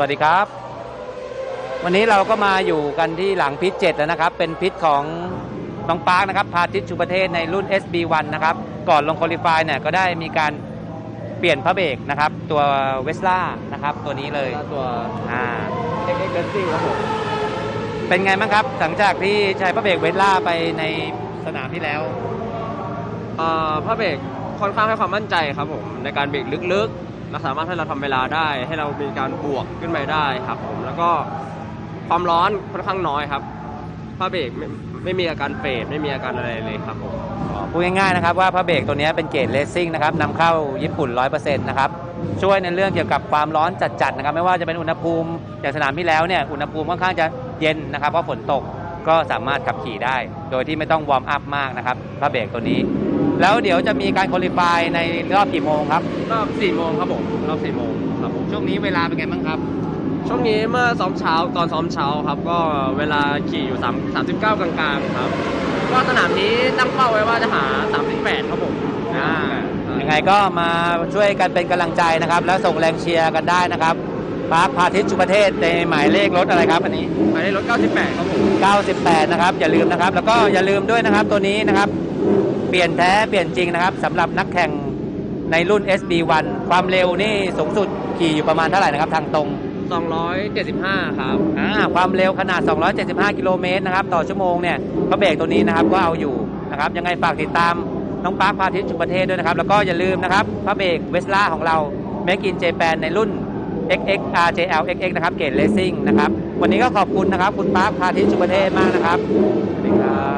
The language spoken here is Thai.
วัสดีครับ วันนี้เราก็มาอยู่กันที่หลังพิษ7แล้วนะครับ เป็นพิษของน้องปาร์คนะครับ พาทิตชุประเทศในรุ่น SB1 นะครับ ก่อนลงคอลิฟายเนี่ยก็ได้มีการเปลี่ยนพระเบรกนะครับ ตัวเวสล่านะครับ ตัวนี้เลยตัวอ่า XX Racing ครับผมเป็นไงบ้างครับ หลังจากที่ใช้พระเบรกเวสล่าไปในสนามที่แล้วเอ่อผ้าเบรกค่อนข้างให้ความมั่นใจครับผมในการเบรกลึกๆ เราสามารถให้เราทำเวลาได้ ให้เรามีการบวกขึ้นไปได้ครับผมแล้วก็ความร้อนค่อนข้างน้อยครับผ้าเบรกไม่ไม่มีอาการเฟดไม่มีอาการอะไรเลยครับผมพูดง่ายๆนะครับว่าพระเบรกตัวนี้เป็นเกรดเลสซิ่งนะครับนำเข้าญี่ปุ่น 100%นะครับช่วยในเรื่องเกี่ยวกับความร้อนจัดๆนะครับไม่ว่าจะเป็นอุณหภูมิอย่างสนามที่แล้วเนี่ยอุณหภูมิค่อนข้างจะเย็นนะครับเพราะฝนตกก็สามารถขับขี่ได้ โดยที่ไม่ต้องวอร์มอัพมากนะครับพระเบรกตัวนี้ แล้วเดี๋ยวจะมีการคุริฟายในรอบกี่โมงครับ รอบ4โมงครับผมรอบ4โมงครับผมช่วงนี้เวลาเป็นไงบ้างครับ ช่วงนี้เมื่อซ้อมเช้าตอนซ้อมเช้าครับ ก็เวลาขี่อยู่3 39 กลางๆครับ ก็สนามนี้ตั้งเป้าไว้ว่าจะหา 38 ครับผมอ่ายังไงก็มาช่วยกันเป็นกำลังใจนะครับ แล้วส่งแรงเชียร์กันได้นะครับพาร์คพาทิตชุประเทศในหมายเลขรถอะไรครับอันนี้ หมายเลขรถ 98 ครับผม 98 นะครับ อย่าลืมนะครับ แล้วก็อย่าลืมด้วยนะครับตัวนี้นะครับ เปลี่ยนแท้เปลี่ยนจริงนะครับสำหรับนักแข่งในรุ่น SB1 ความเร็วนี่สูงสุดขี่อยู่ประมาณเท่าไหร่นะครับ ทางตรง 275 ครับ อ่าความเร็วขนาด 275 กิโลเมตรนะครับ ต่อชั่วโมงเนี่ยพระเบรกตัวนี้นะครับก็เอาอยู่นะครับ ยังไงฝากติดตามน้องปาร์คพาทิตย์ชุมประเทศด้วยนะครับ แล้วก็อย่าลืมนะครับพระเบรกเวสล่าของเรา Make in Japan ในรุ่น XX RJL XX นะครับ เกรดเลสซิ่งนะครับ วันนี้ก็ขอบคุณนะครับ คุณปาร์คพาทิตย์ชุมประเทศมากนะครับสวัสดีครับ